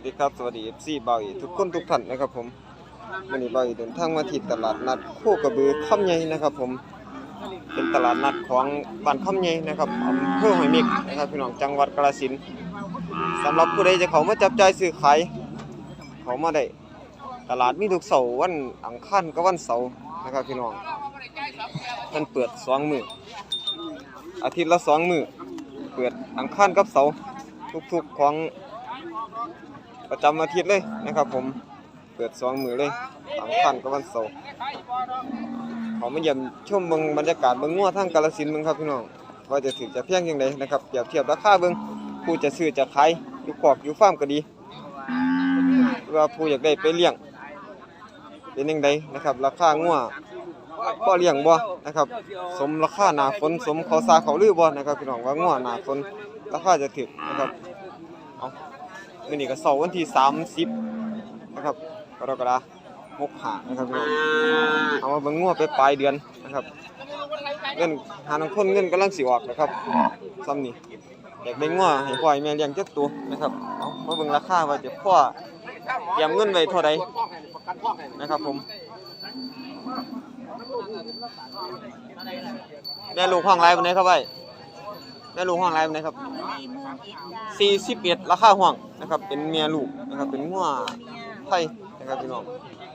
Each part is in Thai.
วัสดีครับสวัสดี FC เบาอีทุกคนทุกท่านนะครับผมวันนี้เบาอีเดินทางมาที่ตลาดนัดโคกระบือค่ำใหญ่นะครับ ผมเป็นตลาดนัดของบ้านค่ำใหญ่นะครับอำเภอหอยเม็กนะครับพี่น้องจังหวัดกาฬสินธุ์สำหรับผู้ใดจะเขามาจับจ่ายซื้อขายเขามาได้ตลาดมีทุกเสาร์วันอังคารกับวันเสาร์นะครับพี่น้องมันเปิดสองมืออาทิตย์ละสองมือเปิดอังคารกับเสาร์ทุกๆของ ประจำอาทิตย์เลยนะครับ ผมเปิดสองมือเลยสามคันก็วันเสาร์ขอมาเยี่ยมชมเบิ่งบรรยากาศเบิ่งงัวทางกาฬสินเบิ่งครับพี่น้องว่าจะถือจะเพียงยังไงนะครับเปรียบเทียบราคาเบิ่งผู้จะซื้อจะขายอยู่ขอกอยู่ฟาร์มก็ดีหรือว่าผู้อยากได้ไปเลี้ยงเป็นยังไงนะครับ ราคางัวพอเลี้ยงบ่นะครับ สมราคาหนาฝนสมเขาซาเขาลือบ่นะครับพี่น้องว่างัวหนาฝนราคาจะถึกนะครับ มื่อนี้ก็เสาร์วันที่30นะครับกรกฎาคม65นะครับพี่น้องเอามาเบิ่งงัวไปปลายเดือนนะครับ เงินหานังคนเงินกำลังสิออกนะครับซ้ำนี่อยากได้งัวให้พ่อให้แม่เลี้ยงจักตัวนะครับเอามาเบิ่งราคาว่าจะพ่อเตรียมเงินไว้เท่าใดนะครับผมแม่ลูกห้องไรวันไหนครับไว้แม่ลูกห้องไรวันไหนครับ41ราคาห้องนะครับ เป็นเมียลูกนะครับ เป็นงัวไทยนะครับพี่น้อง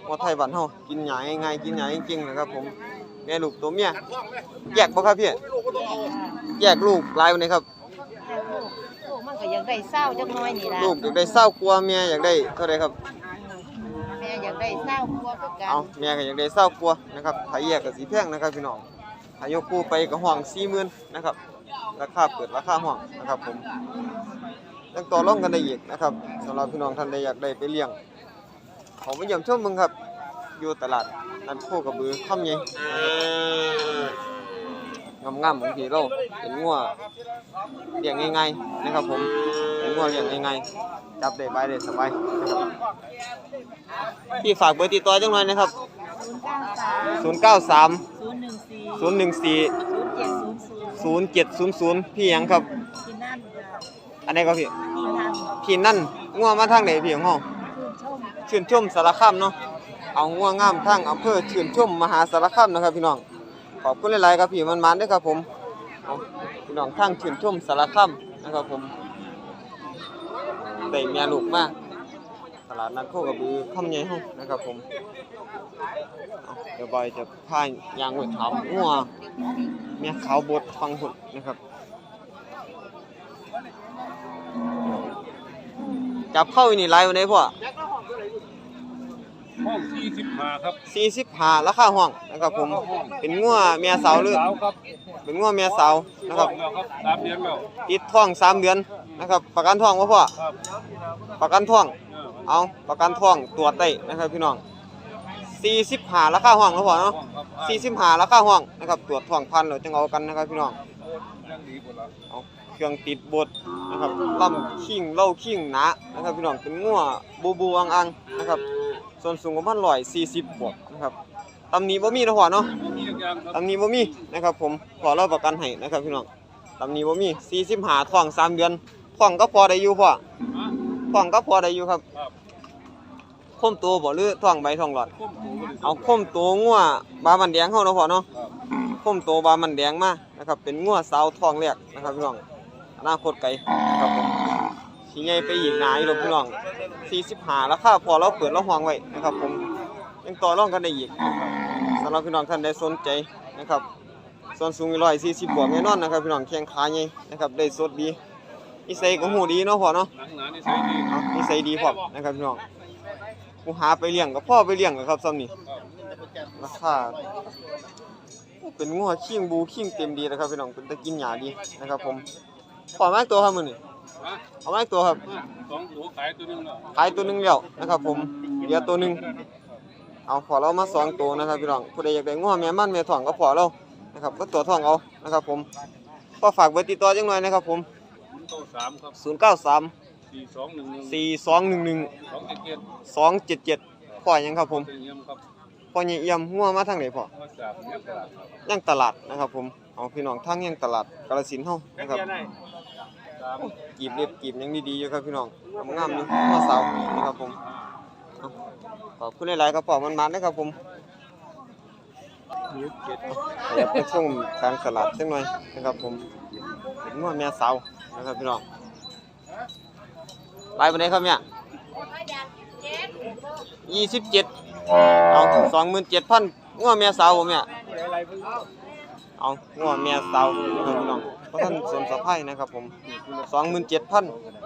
งัวไทยบ้านเฮากินหญ้าง่ายๆกินหญ้าจริงๆนะครับ ผมแม่ลูกตัวเมียแยกบ่ครับพี่แยกลูกหลายวันนี้ครับลูกมันก็อยากได้เศร้าจักหน้อยนี่ล่ะลูกอยากได้เศร้ากลัวเมียอยากได้เท่าไหร่ครับแม่อยากได้เศร้ากลัวคือกันเอาเมียก็อยากได้เศร้ากลัวนะครับถ้าแยกก็สิแพงนะครับพี่น้องถ้ายกคู่ไปก็ห้อง40,000นะครับ ราคาเปิดราคาห้องนะครับผมยังต่อรองกันได้อีกนะครับสำหรับพี่น้องท่านใดอยากได้ไปเลี้ยงขอมาเยี่ยมชมมึงครับ อยู่ตลาดนัดโคกระบือค่ำใหญ่งามงามๆบางทีเราเป็นงัวเลี้ยงง่ายๆนะครับ ผมเป็นงัวเลี้ยงง่ายๆจับได้บายได้สบายนะครับพี่ฝากเบอร์ติดต่อจังหน่อยนะครับ 093 014 093 014 014 0700 0700พี่หยังครับ ที่นั่นจ้ะอันไหนี้ก็พี่ ที่นั่นพี่นั่นงัวมาทางไหนพี่ของเฮาชื่นชมชื่นชมสารคามเนาะ เอาง่วงงามทั้งอำเภอชื่นชมมหาสารคามนะครับพี่น้อง ขอบคุณหลายๆครับพี่มันมันๆด้วยครับผมเอาพี่น้องทั้งชื่นชมสารคามนะครับผมได้เมียลูกมาต ลาดนัดโคกระบือคำใหญ่ห้องนะครับผมเอาเดี๋ยวบอยจะพายางไว้ถามงัวเมียขาวบดฟังหุ่นนะครับ จับเข้าอีนี่ไลฟ์วันไหนพ่อห้องสี่สิบห้าครับสี่สิบห้าราคาห้องนะครับผม เป็นงัวเมียสาวหรือสาวครับเป็นงัวเมียสาวนะครับแล้วครับสามเดือนแล้วติดท้องสามเดือนนะครับ ประกันท้องบ่พ่อครับประกันท้อง เอาประกันท้องตรวจได้นะครับพี่น้องสี่สิบหาราคาห้องนะพ่อเนาะห้องครับสี่สิบหาราคาห้องนะครับตรวจท้องพันเราจังเอากันนะครับพี่น้องเอาเครื่องติดบดนะครับล่ำขิงเล่าขิงหนานะครับพี่น้องเป็นงัวบูบูอังอังนะครับส่วนสูงประมาณร้อยสี่สิบบวกนะครับตำนี้บ่มีนะพ่อเนาะมีอย่างอย่างครับตำนี้บ่มีนะครับผมขอเราประกันให้นะครับพี่น้องตำนี้บ่มี45ท้องสามเดือนท้องก็พอได้อยู่พ่อ ท้องก็พอได้อยู่ครับครับคมตัวบ่หรือท้องใบท้องหลอดคุ้มถูกเอาคมตัวงัวบามันแดงเฮาเนาะพ่อเนาะ ครับคมตัวบามันแดงมานะครับ เป็นงัวสาวท้องแรกนะครับพี่น้องอนาคตไกลนะครับผมสิใหญ่ไปอีกหนาอยู่หรอกพี่น้อง45ราคาพอเราเปิดเราห้องไว้นะครับผมยังต่อรองกันได้อีกสำหรับพี่น้องท่านใดสนใจนะครับส่วนสูงร้อยสี่สิบบวกแน่นอนนะครับพี่น้องแข้งขาใหญ่นะครับได้สดดี นิสัยก็หูดีเนาะพ่อเนาะหนังหนานี่ใช้ดีเอานิสัยดีพร้อมนะครับพี่น้องกูหาไปเลี้ยงกับพ่อไปเลี้ยงกับครับซ้ำนี่ราคาเป็นงัวขิงบูขิงเต็มดีนะครับพี่น้องเป็นตะกินหญ้าดีนะครับ ผมขอไม้ตัวครับมื้อนี้ฮะเอาไม้ตัวครับ สองตัวขายตัวหนึงแล้วขายตัวหนึงแล้วนะครับ ผมเหลือตัวหนึงเอาขอเรามาสองตัวนะครับพี่น้องผู้ใดอยากได้งัวแม่มันแม่ท้องก็พอเรานะครับก็ตัวท้องเอานะครับ ผมก็ฝากเบอร์ติดต่อจังหน่อยนะครับ ผม โตสามครับ093สี่สองหนึ่งหนึ่งสี่สองหนึ่งหนึ่งสองเจ็ดเจ็ดสองเจ็ดเจ็ดพ่อหยังครับผม เป็นเยี่ยมครับพ่อใหญ่เอี่ยมงัวมาทางไหนพ่อมาจากเมืองตลาดครับยังตลาดนะครับผมเอาพี่น้องทางยังตลาดกาฬสินธุ์เฮานะครับคสามกีบเรียบกีบยังดีๆอยู่ครับพี่น้องงามๆอยู่หัวเสานะครับผมเอาขอบคุณหลายๆครับพ่อมันๆนะครับผมอยากไปส่งทางตลาดสักหน่อยนะครับผมเป็นงัวแม่เสา นะครับพี่น้องไปวันไหนครับเนี่ยยี่สิบเจ็ดเอาสองหมื่นเจ็ดพันงัวแม่เสาวผมเนี่ยเอางัวเมียเตานะครับพี่น้องเพราะท่านสวมสะพายนะครับผมสองหมื่นเจ็ดพัน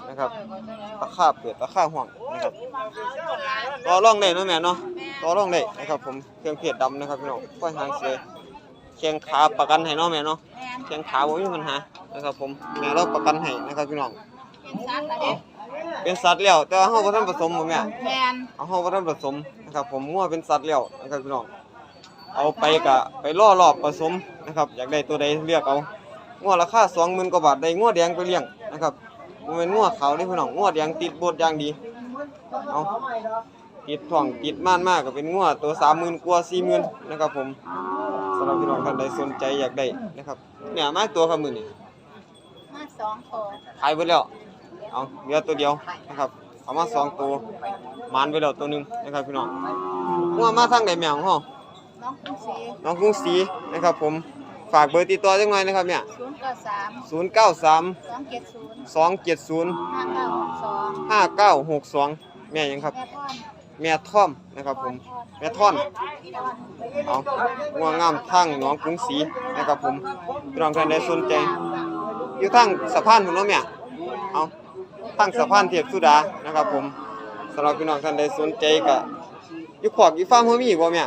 นะครับราคาเปิดราคาห่วงนะครับต่อรองได้เนาะแม่เนาะต่อรองได้นะครับผมเครื่องเพชรดำนะครับพี่น้องค่อยหางเสือ แข้งขาประกันให้เนาะแม่เนาะแข้งขาบ่มีปัญหานะครับผมแม่เราประกันให้นะครับพี่น้องเป็นสัตว์อะไรเป็นสัตว์แล้วแต่ว่าเฮาบ่ทันผสมบ่แม่แมนเอาเฮาบ่ทันผสมนะครับผมงัวเป็นสัตว์แล้วนะครับพี่น้องเอาไปกะไปล่อรอบผสมนะครับอยากได้ตัวใดเลือกเอางัวราคา20,000กว่าบาทได้งัวแดงไปเลี้ยงนะครับบ่แม่นงัวขาวเด้พี่น้องงัวแดงติดโบดอย่างดีเอาติดท้องติดม่านมากก็เป็นงัวตัว30,000กว่า40,000นะครับผม สำหรับพี่น้องท่านใดสนใจอยากได้นะครับเนี่ยมาตัวครับมื้อนี้มาสองตัวขายไปแล้วเอาเหลือตัวเดียวนะครับเอามาสองตัวหมานไปแล้วตัวหนึงนะครับพี่น้องงัวมาทางใดแมวฮะน้องกุ้งสีน้องกรุงศรีนะครับ ผมฝากเบอร์ติดต่อจังหน่อยนะครับเนี่ยศูนย์เก้าสาม093 สองเจ็ดศูนย์270 ห้าเก้าหกสอง5962 แม่หยังครับ แม่พ่อน แม่ท่อมนะครับผมแม่ท่อนเอางัวงามทั้งน้องกรุงศรีนะครับผมพี่น้องท่านใดสนใจ อยู่ทางสะพานพุ่นเนาะแม่เอาทางสะพานเทียบสุดานะครับผมสำหรับพี่น้องท่านใดสนใจก็อยู่ขอกอยู่ฟาร์มเฮามีบ่แม่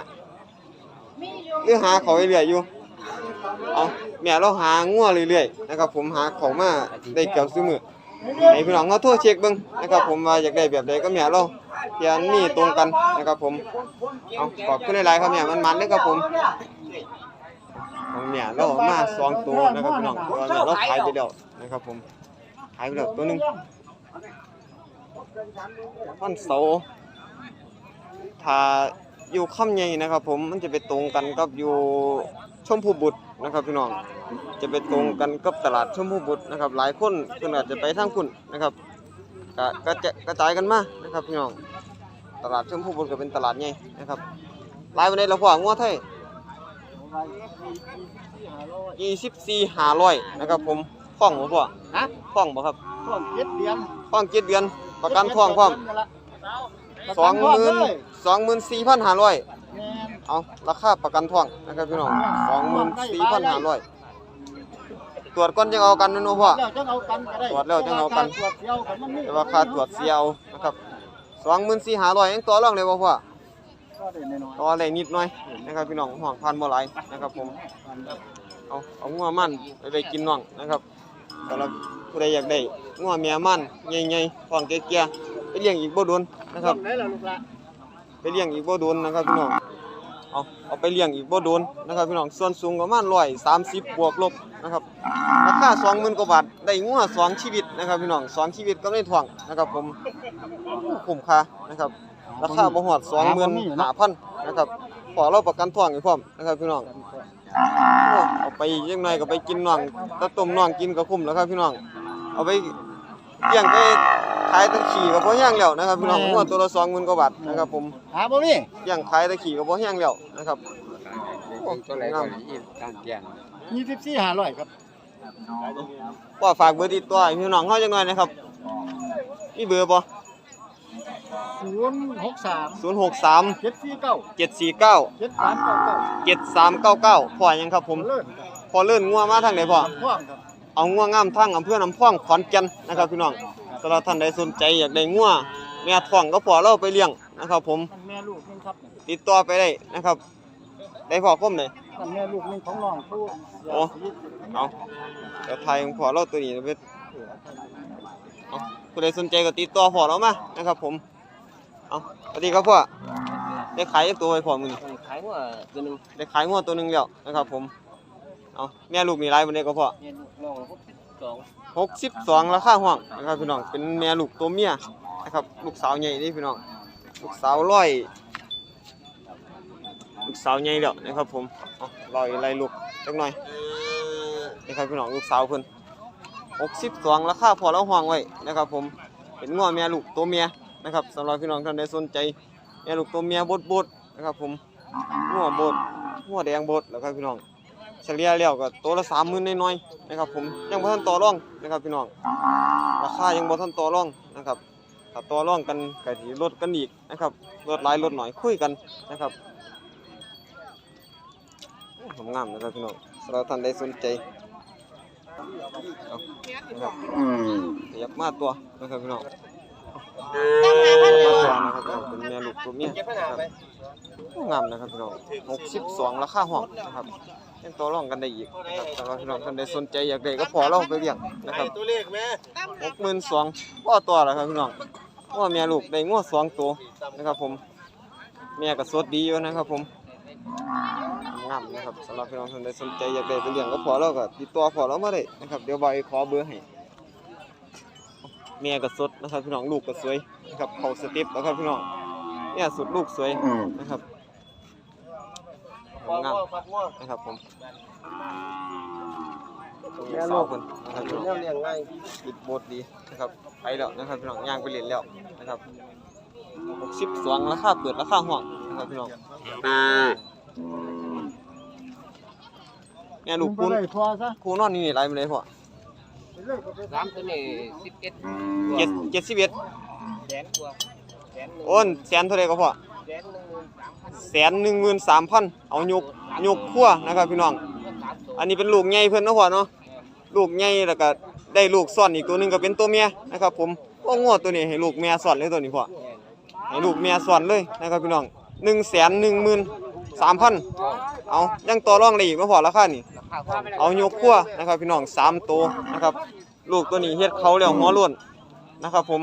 มียู่หรือหาเขาเรื่อยๆอยู่เอาแม่เราหางัวเรื่อยๆนะครับผมหาของมาได้เกือบซุมื้อให้พี่น้องเขาโทรเช็คเบิ่งนะครับผมว่าอยากได้แบบใดก็แม่เรา เพียนมีตรงกันนะครับผมเอาขอบคุณหลายๆครับแม่มันๆเด้อครับผมของเนี่ยเราเอมาสองตัวนะครับพี่น้องตัวเนี่ยเราขายไปแล้วนะครับผมขายไปแล้วตัวหนึงวันเสาร์ถ้าอยู่ค่ำใหญ่นะครับ ผมมันจะไปตรงกันกับอยู่ชมพูบุตรนะครับพี่น้องจะไปตรงกันกับตลาดชมพูบุตรนะครับ หลายคนเพิ่นอาจจะไปทางคุณนะครับก็ก็จะกระจายกันมานะครับพี่น้อง ตลาดชมพูบุตรก็เป็นตลาดใหญ่นะครับหลายวันนี้เราพองัวไทยยี่สิบสี่ห้าร้อยนะครับผมฟ้องบ่พ่อฮะฟ้องบ่ครับช่วงเจ็ดเดือนฟ้องเจ็ดเดือน ประกันฟ้องพร้อมสองหมื่นสองหมื่นสี่พันห้าร้อยแม่นเอาราคาประกันท่องนะครับพี่น้องสองหมื่นสี่พันห้าร้อยตรวจก่อนยังเอากันนะเนาะพ่อแล้วจังเอากันก็ได้ตรวจแล้วจังเอากันตรวจเดียวกันมันมีแต่ว่าค่าตรวจเสียเอานะครับ สองหมื่นสี่ห้าร้อยยังต่อรองเลยบ่พ่อก็ได้น้อยต่ออะไรนิดหน่อยนะครับพี่น้องห่วงพันบ่หลายนะครับผมเอาเอางัวมันไปไปกินน้องนะครับสำหรับผู้ใดอยากได้งัวเมียมันใหญ่ๆฟองเกี้ยๆไปเลี้ยงอีกบ่โดนนะครับได้แล้วลูกละไปเลี้ยงอีกบ่โดนนะครับพี่น้อง เอาเอาไปเลี้ยงอีกบ่โดนนะครับพี่น้องส่วนสูงประมาณ130บบวกลบนะครับราคา20,000กว่าบาทได้งัวสองชีวิตนะครับพี่น้องสองชีวิตก็ในท้องนะครับผมคุ้มค่านะครับราคาบ่ฮอด25,000นหนาพันนะครับขอเราประกันท้องให้พร้อมนะครับพี่น้องเอาไปยังไงก็ไปกินน่องถ้าต้มน่องกินก็คุ้มแล้วครับพี่น้องเอาไปเลี้ยงไป ขายตะขี่ก็พอแห้งแล้วนะครับพี่น้องหัวตัวละสองหมื่นกว่าบาทนะครับผมหาบ่มีเลี้ยงขายตะขี่ก็พอแห้งแล้วนะครับโอ้งามยี่สิบสี่ห้าร้อยครับว่าฝากเบอร์ติดต่อให้พี่น้องเฮาจังหน่อยนะครับมีเบอร์บ่ศูนย์หกสาม063เจ็ดสี่เก้า749เจ็ดสามเก้าเก้า7399พ่อหยังครับผมเลิศพอเลื่อนงัวมาทางไหนพ่อพ่วงครับเอางัวงามทั้งอำเภอน้ำพองขอนแก่นนะครับพี่น้อง สำหรับท่านใดสนใจอยากได้งัวแม่ท้องก็พอเราไปเลี้ยงนะครับผมมันแม่ลูกนึงครับติดต่อไปได้นะครับ ได้พอคมเลยมันแม่ลูกนึงของน้องผู้โอ้เอาเดี๋ยวไทยของพอเราตัวนี้นะเพื่อนเอาผู้ใดสนใจก็ติดต่อพอเรามานะครับ ผมเอาสวัสดีครับพ่อได้ขายอีกตัวไว้พอมือนี้ขายว่าตัวนึงได้ขายงัวตัวหนึงแล้วนะครับ ผมเอาแม่ลูกมีไรบันไดก็พ่อแม่ลูกน้องหกสิบสอง หกสิบสองราคาห้องนะครับพี่น้องเป็นแม่ลูกตัวเมียนะครับลูกสาวใหญ่นี่พี่น้องลูกสาวร้อยลูกสาวใหญ่แล้วนะครับผมเอาร้อยล่ลูกจักหน่อยนี่ครับพี่น้องลูกสาวเพิ่น62ราคาพอเราห้องไว้นะครับผมเป็นงัวแม่ลูกตัวเมียนะครับสำหรับพี่น้องท่านใดสนใจแม่ลูกตัวเมียบดบดๆนะครับผมงัวบดงัวแดงบดแล้วครับพี่น้อง เฉลี่ยแล้วก็ตัวละ30,000น้อยๆนะครับผมยังบ่ทันต่อรองนะครับพี่น้องราคายังบ่ทันต่อรองนะครับถ้าต่อรองกันก็สิลดกันอีกนะครับลดหลายลดหน่อยคุยกันนะครับผมงามนะครับพี่น้องสำหรับท่านใดสนใจนะครับขยับมาตัวนะครับพี่น้องตั้งหาพันเลมายตัวนะครับเป็นแม่ลูกตัวเมียนะครับงามนะครับพี่น้อง62ราคาห้องนะครับ ยังต่อรองกันได้อีกนะครับสำหรับพี่น้องท่านใดสนใจอยากได้ก็พอเราไปเลี้ยงนะครับตัวเลขแม่62,000พ่อตัวแล้วครับพี่น้องงัวแม่ลูกได้งัวสองตัวนะครับผมแม่ก็สดดีอยู่นะครับผมงามนะครับสำหรับพี่น้องท่านใดสนใจอยากได้ไปเลี้ยงก็พอเราก็ติดต่อพอเรามาได้นะครับเดี๋ยวใบขอเบอร์ให้แม่ก็สดนะครับพี่น้องลูกก็สวยนะครับเขาสเต็ปนะครับพี่น้องเนี่ยสุดลูกสวยนะครับ งามนะครับผมแม่ลูกคนนะครับพี่น้องเลี้ยงง่ายปิดโบดดีนะครับไปแล้วนะครับพี่น้องย่างไปเล่นแล้วนะครับ62ราคาเปิดราคาห้องนะครับพี่น้องแม่ลูกคูณพอซะคูนอนนี่นี่ไรมาเลยพ่อสามตัวนี้สิบเอ็ดเจ็ดเจ็ดสิบเอ็ดแสนกว่าแสนหนึ่งโอนแสนเท่าไรก็พ่อแสนหนึ่งหมื่นสามพัน แสนหนึ่งหมื่นสามพันเอายกยกขั้วนะครับพี่น้อง อันนี้เป็นลูกใหญ่เพิ่อนนะพ่อเนาะลูกใหญ่แล้วก็ได้ลูกซ่อนอีกตัวหนึงก็เป็นตัวเมียนะครับ ผมโอ้งวดตัวนี้ให้ลูกเมียซ่อนเลยตัวนี้พ่อให้ลูกเมียซ่อนเลยนะครับพี่น้องหนึ่งแสนหนึ่งหมื่นสามพันเอายังต่อรองได้อีกเนาะพ่อราคานี่าคาความเอายกขั้วนะครับ พี่น้องสามตัวนะครับ ลูกตัวนี้เฮ็ดเขาแล้วหัวล้นนะครับ ผม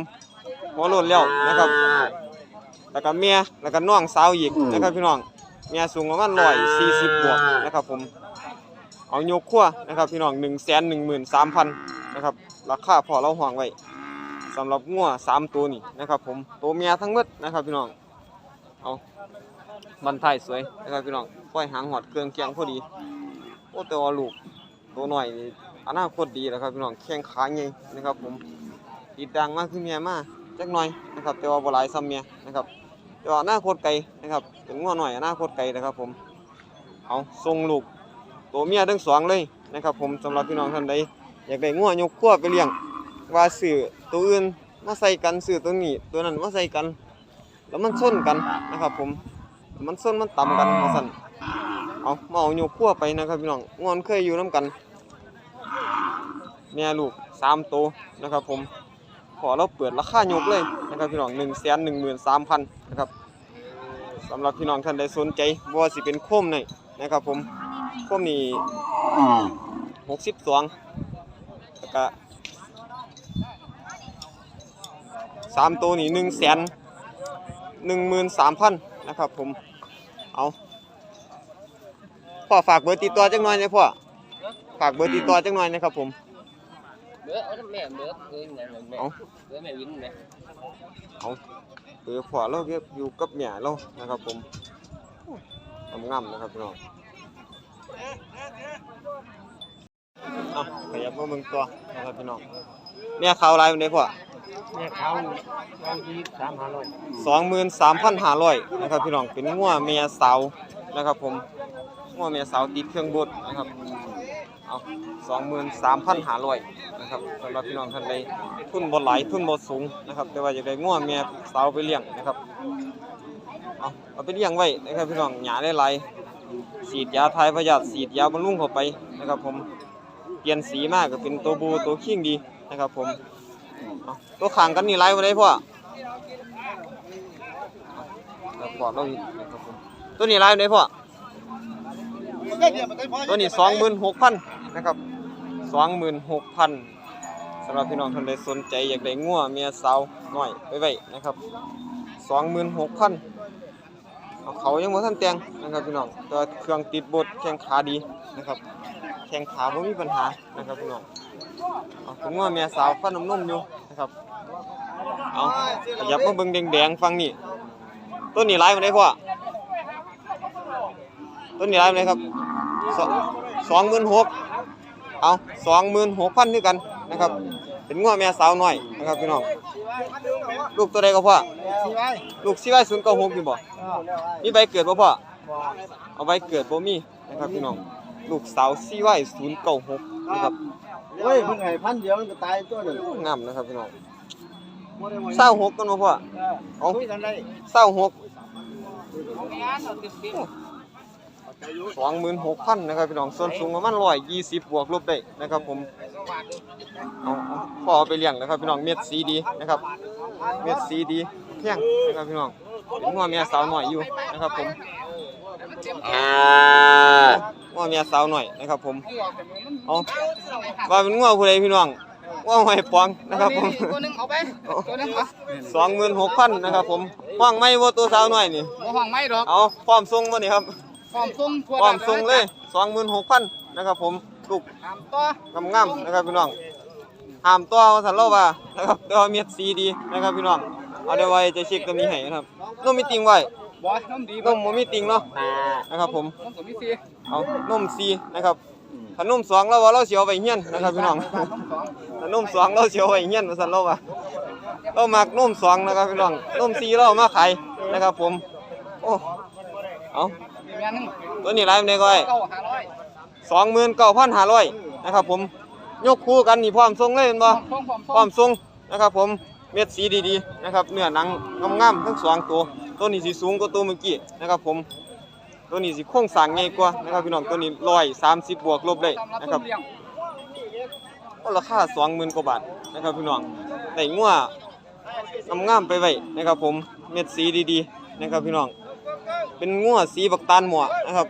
หัวล้นแล้วนะครับ แล้วก็เมียแล้วก็น้องสาวอีกนะครับพี่น้องเมียสูงประมาณร้อยสี่สิบบวกนะครับผมเอายกขั้วนะครับพี่น้องหนึ่งแสนหนึ่งหมื่นสามพันนะครับราคาพอเราห่วงไว้สำหรับงัวสามตัวนี่นะครับผมตัวเมียทั้งหมดนะครับพี่น้องเอาบันทายสวยนะครับพี่น้องค่อยหางหอดเครื่องเคียงพอดีโอ้แต่ว่าลูกตัวหน่อยนี่อนาคตดีแล้วครับพี่น้องแข้งขาใหญ่นะครับผม ติดดังมากขึ้นเมียมากจักหน่อยนะครับแต่ว่าบ่หลายซ้ำเมียนะครับ แต่ว่าอนาคตไกลนะครับถึงว่าหน่อยอนาคตไกลนะครับ ผมเอาส่งลูกตัวเมียทั้งสองเลยนะครับ ผมสำหรับพี่น้องท่านใดอยากได้งัวยกขั้วไปเลี้ยงว่าซื้อตัวอื่นมาใส่กันซื้อตัวนี้ตัวนั้นมาใส่กัน แล้วมันส้นกันนะครับ ผมมันส้นมันต่ำกันว่าสั่นเอามาเอายกขั้วไปนะครับพี่น้องงอนเคยอยู่น้กันแม่ลูกสามตัวนะครับผม ขอเราเปิดราคายกเลยนะครับพี่น้องหนึ่งแสนหนึ่งหมื่นสามพันนะครับสำหรับพี่น้องท่านใดสนใจว่าสิเป็นโคมหนนะครับ ผมโคมนี่หกสิบสองแล้วก็สามตัวนี่หนึ่งแสนหนึ่งหมื่นสามพันนะครับผมเอาพ่อฝากเบอร์ติดต่อจังหน่อยนะพ่อฝากเบอร์ติดต่อจังหน่อยนะครับผม เบอร์เอาแม่เบอร์เบอร์ไหนแม่เอาเบอร์แม่วินไหมเอาเออพอเราเรียกอยู่กับเมียเรานะครับ ผมทำงามนะครับพี่น้องเอาขยับมาเบิ่งตัวนะครับพี่น้องเมียเขาวหลายมันได้พ่อแม่เขาบางทีสามห้าร้อยสองหมื่นสามพันห้าร้อยนะครับพี่น้องเป็นงัวเมียสาวนะครับ ผมงัวเมียสาวติดเครื่องบดนะครับ เอาสองหมื่นสามพันห้าร้อยนะครับสำหรับพี่น้องท่านใดทุนบ่หลายทุนบ่สูงนะครับ แต่ว่าอยากได้งัวเมียสาวไปเลี้ยงนะครับเอาเอาไปเลี้ยงไว้นะครับพี่น้องหยาได้หลายฉีดยาทายพยาธิฉีดยาบำรุงเข้าไปนะครับผมเปลี่ยนสีมากก็เป็นตัวบูตัวขิงดีนะครับ ผมเอาตัวขางกันนี่ไรมาได้พ่อเอาแล้วพ่อเราอีกนะครับผมตัวนี้ไรมาได้พ่อตัวนี้สองหมื่นหกพัน นะครับสองหมื่นหกพันสำหรับพี่น้องท่านใดสนใจอยากได้งัวเมียสาวหน้อยไปไว้นะครับสองหมื่นหกพันเอาเขายังบ่ทันแต่งนะครับพี่น้องต่ว่าเครื่องติดบดแข้งขาดีนะครับแข้งขาบ่มีปัญหานะครับพี่น้องเอาผมว่าแม่สาวฟันน้ำนมอยู่นะครับเอาขยับมาเบิ่งแดงๆฟังนี่ต้นนี้หลายปานใดพ่อต้นนี้หลายปานใดครับสอง26,000 เอา26,000คือกันนะครับ เป็นงัวแม่สาวน้อยนะครับพี่น้อง ลูกตัวใดก็พ่อสี่ไว้ลูกสิไว้096อยู่บ่มีใบเกิดบ่พ่อ เอาไว้เกิดบ่มีนะครับพี่น้อง ลูกสาวสิไว้096นะครับเฮ้ยเพิ่งให้พันเดียวมันก็ตายตัวหนึ่งงามนะครับพี่น้อง26กันบ่พ่อเอาคุยกันได้26 สองหมื่นหกพันนะครับพี่น้องส่วนสูงประมาณร้อยยี่สิบบวกลบได้นะครับผมเอาเอาพอเอาไปเลี้ยงนะครับพี่น้องเม็ดสีดีนะครับ เม็ดสีดีแพงนะครับพี่น้องเป็นงัวเมียสาวหน่อยอยู่นะครับผมงัวเมียสาวหน่อยนะครับผมเอาว่าเป็นงัวผู้ใดพี่น้องงัวหอยปองนะครับผมตัวหนึงเอาไปตัวหนึงเอาสองหมื่นหกพันนะครับผมห้องไม่ว่าตัวสาวหน่อยนี่บ่ห้องไม่ดอกเอาพร้อมส่งมานี่ครับ พร้อมส่งทั่วพร้อมส่งเลยสองหมื่นหกพันนะครับผมลูกตามต่องามๆนะครับพี่น้องห้ามตัวสันเล่าว่านะครับเดี๋ยวเม็ดสีดีนะครับพี่น้องเอาเดี๋ยวไว้จะเช็คตัวนี้ให้นะครับนมมีติงไว้บ่น้ำดีนมบ่มีติงเนาะนะครับผมน้ำสมมีสีเอานมสีนะครับถ้านมสองแล้วว่าเราเสียวไปเฮียนนะครับพี่น้องถ้านมสองเราเสียวไปเฮียนว่าสันเล่าว่าเรามักนมสองนะครับพี่น้องนมสีเราเอามาขายนะครับผมโอ้เอามี แม่นึงตัวนี้ไรมันได้ก็ไอ้เก้าห้าร้อยสองหมื่นเก้าพันห้าร้อยนะครับผมยกคู่กันนี่พร้อมส่งเลยเห็นบ่พร้อมพร้อมพร้อมส่งนะครับผมเม็ดสีดีๆนะครับเนื้อหนังงามๆทั้งสองตัวตัวนี้สิสูงกว่าตัวเมื่อกี้นะครับผมตัวนี้สิโครงสร้างใหญ่กว่านะครับพี่น้องตัวนี้ร้อยสามสิบบวกลบได้ตามรับนะครับเลี้ยงก็ราคาสองหมื่นกว่าบาทนะครับพี่น้องได้งัวงามๆไปไว้นะครับผมเม็ดสีดีๆนะครับพี่น้อง เป็นงัวสีบักตาลหมวนะครับ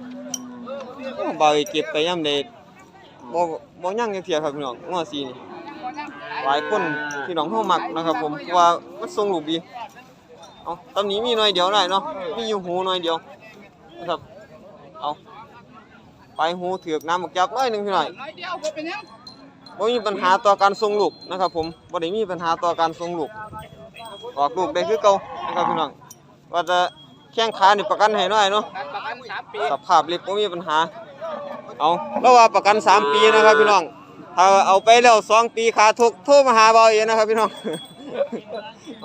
เบาเก็บไปย่ำเด็ดบ่บ่ยั่งจังเทียครับพี่น้องงัวสีนี่หลายคนพี่น้องเฮามักนะครับ ผมว่ามันทรงลูกดีเอาตำนี้มีหน่อยเดียวได้เนาะมีอยู่หูหน่อยเดียวนะครับเอาไปหูเถือกน้ำบักจับน้อยหนึ่งพี่หน่อยบ่มีปัญหาต่อการทรงลูกนะครับ ผมบ่ได้มีปัญหาต่อการทรงลูกออกลูกได้คือเก่านะครับพี่น้องว่าจะ ข้งขานี่ประกันให้หน่อยเนาะการประกันสามปีสภาพเล็บบ่มีปัญหา เอาแล้วว่าประกัน3ปีนะครับพี่น้อง ถ้าเอาไปแล้ว2ปีขาทุกโทรมาหาเบาเองนะครับพี่น้อง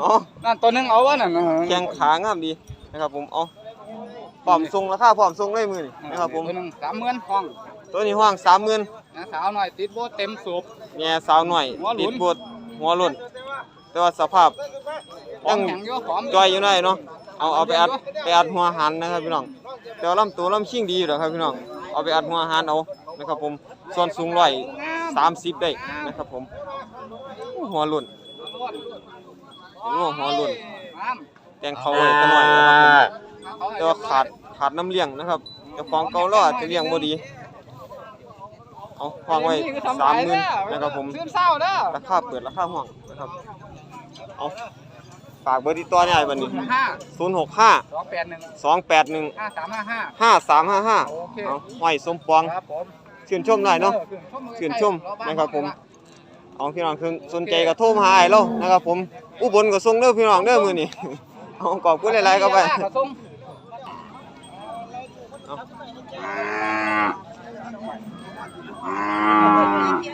อ๋อนั่นตัวหนึงเอาวะนั่นนะแข้งขางามดีนะครับผม เอาพร้อมส่งราคาพร้อมส่งเลยมือนี่นะครับผมตัวหนึงสามหมื่นห้อง ตัวนี้ห้าง30,000นะสาวหน่อยติดโบเต็มสูบแม่สาวหน่อยหัวหลุนติดบดหัวหล่นแต่ว่าสภาพหอมแข็งอยู่หอมจอยอยู่หน่อยเนาะ เอาเอาไปอัดไปอัดหัวหันนะครับพี่น้องแต่ว่าลำตัวลำชิงดีอยู่แล้วครับพี่น้องเอาไปอัดหัวหันเอานะครับผมส่วนสูงร้อยสามสิบได้นะครับผมโอ้หัวหล่นเป็นหัวหัวหล่นน้แต่งเขาไว้กันหน่อยนะครับผมำเขาให้แต่ว่าขาดขาดน้ำเลี้ยงนะครับเจ้าของเก่าเราอาจจะเลี้ยงบ่ดีเอาห้องไว้สามหมื่นนะครับผมซื้อเศร้าเด้อราคาเปิดราคาห้องนะครับเอา ฝากเบอร์ติดต่อเนี่ยไอ้บัดนี้ห้าศูนย์หกห้าสองแปดหนึ่งสองแปดหนึ่งห้าสามห้าห้าห้าสามห้าห้าโอเคเอาห้อยสมปองครับผมชื่นชมหน่อยเนาะชื่นชมนะครับผมเอาพี่น้องคือสนใจก็โทรมาหาไอ้เรานะครับผมอุบลก็ส่งเด้อพี่น้องเด้อมื้อนี้เอาขอบคุณหลายๆครับไปกระส่ง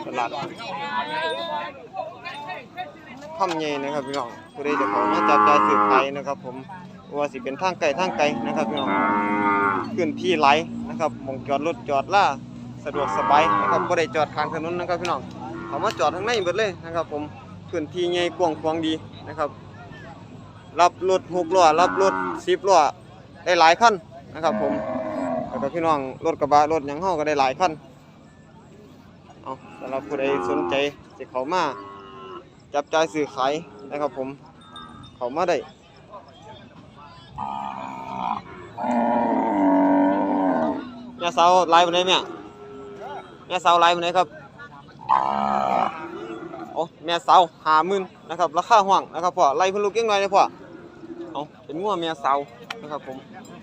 ตลาด คำใหญ่นะครับพี่น้องผู้ใดจะข้ามาจับจ่ายซื้อขายนะครับ ผมว่าสิเป็นทางไกลทางไกลนะครับพี่น้องพื้นที่หลนะครับมองจอดรถจอดล่าสะดวกสบายนะครับบ่ได้จอดข้างถนนนะครับพี่น้องเขามาจอดข้างในเบิดเลยนะครับ ผมพื้นที่ใหญ่กว้างขวางดีนะครับ รับรถ6ล้อรับรถ10ล้อได้หลายคันนะครับ ผมแล้วก็พี่น้องรถกระบะรถยังเฮาก็ได้หลายคันเอาสำหรับผู้ใดสนใจจะเข้ามา จับจ่ายซื้อขายนะครับผมเขามาได้แม่สาวไลฟ์บนไหนแม่แม่สาวไลฟ์บนไหนครับโอ้แม่สาวหาหมื่นนะครับราคาห่วงนะครับพ่อไล่พิ่นลูกเก่งหน่อยเลยพ่อเอาเป็นงัวแม่สาวนะครับผม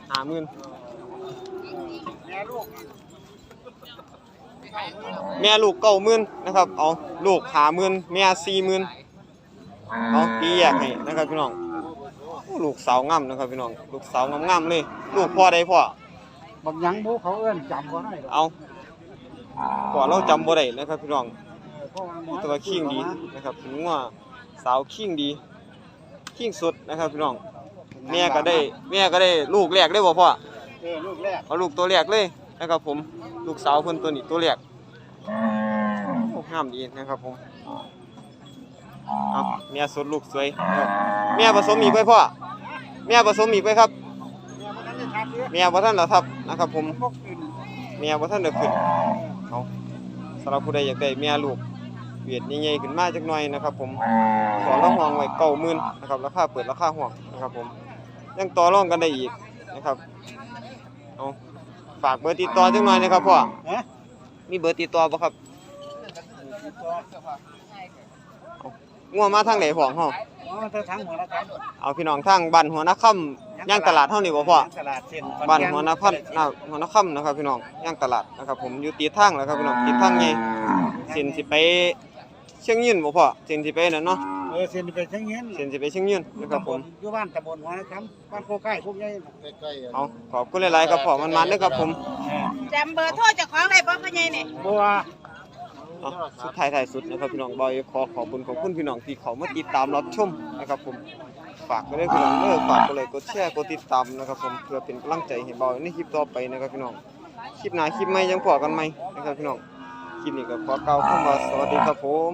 หาหมื่นแม่ลูก เก้าหมื่นนะครับเอาลูกหาหมื่นแม่สี่หมื่นเอาพี่แยกให้นะครับพี่น้องโอ้ลูกสาวงามนะครับพี่น้องลูกสาวงามๆเลย ลูกพ่อใดพ่อบางยังบูเขาเอิ้นจำบ่ได้ดอกเอาพ่อเราจำบ่ได้นะครับพี่น้องตัวคิงดีนะครับเป็นงัวสาวคิงดีคิงสุดนะครับพี่น้องแม่ก็ได้แม่ก็ได้ลูกแรกเลยบ่พ่อเออลูกแรกเอาลูกตัวแรกเลย นะครับผมลูกสาวเพิ่นตัวนี้ตัวแรกโอ้งามดีนะครับผมเอาแม่สดลูกสวยนะครับแม่ผสมอีกไว้พ่อแม่ผสมอีกไว้ครับแม่บ่ทันแล้วครับนะครับ ผมแม่บ่ทันได้ขึ้นเอาสำหรับผู้ใดอยากได้แม่ลูกเวียดใหญ่ๆขึ้นมาจักหน่อยนะครับ ผมขอละห้องไว้90,000นะครับราคาเปิดราคาห้องนะครับ ผมยังต่อรองกันได้อีกนะครับเอา ฝากเบอร์ติดต่อจักหน่อยนะครับพ่อ ฮะมีเบอร์ติดต่อบ่ครับงัวมาทางไหนพ่อเฮาอ๋อถ้าทั้งหัวละครับเอาพี่น้องทางบ้านหัวนาค่ำย่างตลาดเฮานี่บ่พ่อ ตลาดเส้นบ้านหัวนาพันน่ะหัวนาค่ำนะครับพี่น้องย่างตลาดนะครับผมอยู่ตีทางแล้วครับพี่น้องตีทางใหญ่เส้นสิไปเชียงยืนบ่พ่อเส้นสิไปนั่นเนาะ เออเส้นไปทั้งเงี้ยเส้นสิไปเชียงยืนนะครับผม อยู่บ้านตำบลหัวนะครับบ้านโคใกล้พวกใหญ่ใกล้ๆเอาขอบคุณหลายๆครับพ่อมันมันเด้อครับผมจำเบอร์โทรเจ้าของได้บ่พ่อใหญ่นี่บัวเอาสุดท้ายท้ายสุดนะครับพี่น้องบอยขอขอบคุณขอบคุณพี่น้องที่เขามาติดตามรับชมนะครับผม ฝากไปเลยพี่น้องเด้อฝากกดไลค์กดแชร์กดติดตามนะครับผมเพื่อเป็นกำลังใจให้เบาในคลิปต่อไปนะครับพี่น้อง คลิปหน้าคลิปใหม่ยังพอกันไหมนะครับพี่น้อง คลิปนี้ก็ขอกล่าวคำว่าสวัสดีครับผม